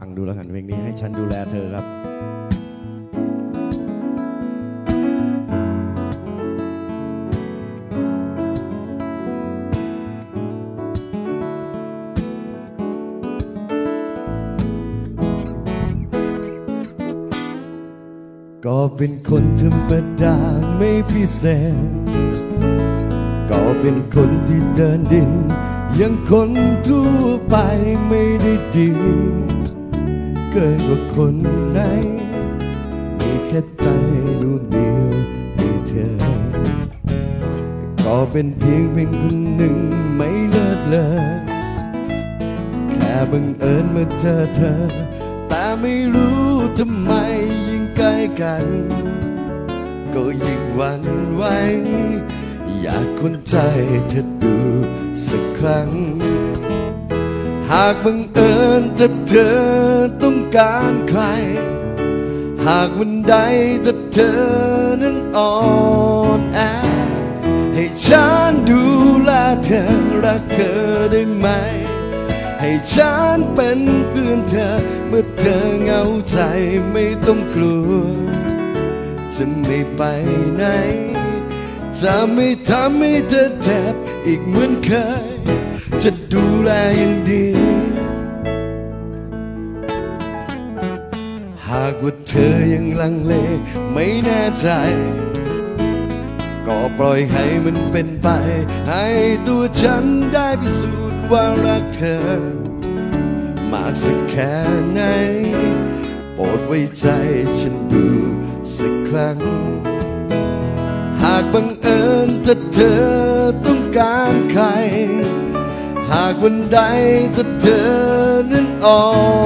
ฟังดูแล้วกันเพลงนี้ให้ฉันดูแลเธอครับก็เป็นคนธรรมดาไม่พิเศษ ก็เป็นคนที่เดินดิน ยังคนทั่วไปไม่ได้ดี กินกว่าคนไหน มีแค่ใจดวงเดียวให้เธอ ก็เป็นเพียงเป็นคนหนึ่งไม่เลิศเลย แค่บังเอิญมาเจอเธอ แต่ไม่รู้ทำไมยิ่งใกล้กัน ก็ยิ่งหวั่นไหว อยากคนใจเธอดูสักครั้ง หากบังเอิญถ้าเธอต้อง การใคร หากวันใดถ้าเธอนั้นอ่อนแอ ให้ฉันดูแลเธอรักเธอได้ไหม ให้ฉันเป็นเพื่อนเธอเมื่อเธอเหงาใจไม่ต้องกลัว จะไม่ไปไหน จะไม่ทำให้เธอเจ็บอีกเหมือนเคย จะดูแลอย่างดี หากว่าเธอยังลังเลไม่แน่ใจ ก็ปล่อยให้มันเป็นไป ให้ตัวฉันได้พิสูจน์ว่ารักเธอ มากสักแค่ไหน โปรดไว้ใจฉันดูสักครั้ง หากบังเอิญถ้าเธอต้องการใคร หากวันใดถ้าเธอนั้นอ่อน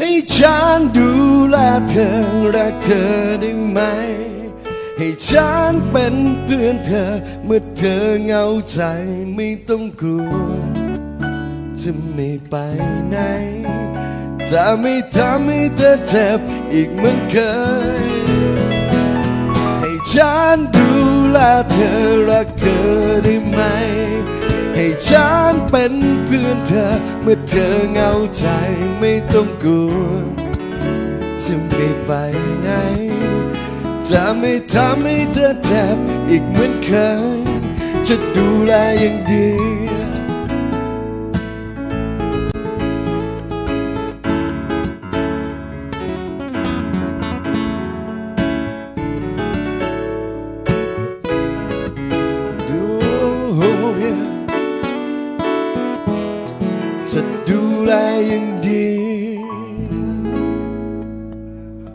ให้ฉันดูแลเธอรักเธอได้ไหม ให้ฉันเป็นเพื่อนเธอเมื่อเธอเหงาใจไม่ต้องกลัว จะไม่ไปไหน จะไม่ทำให้เธอเจ็บอีกเหมือนเคย ให้ฉันดูแลเธอรักเธอได้ไหม ฉันเป็นเพื่อนเธอ เมื่อเธอเหงาใจไม่ต้องกลัวจะไม่ไปไหน จะไม่ทำให้เธอเจ็บอีกเหมือนเคย จะดูแลอย่างดี จะดูแลอย่างดี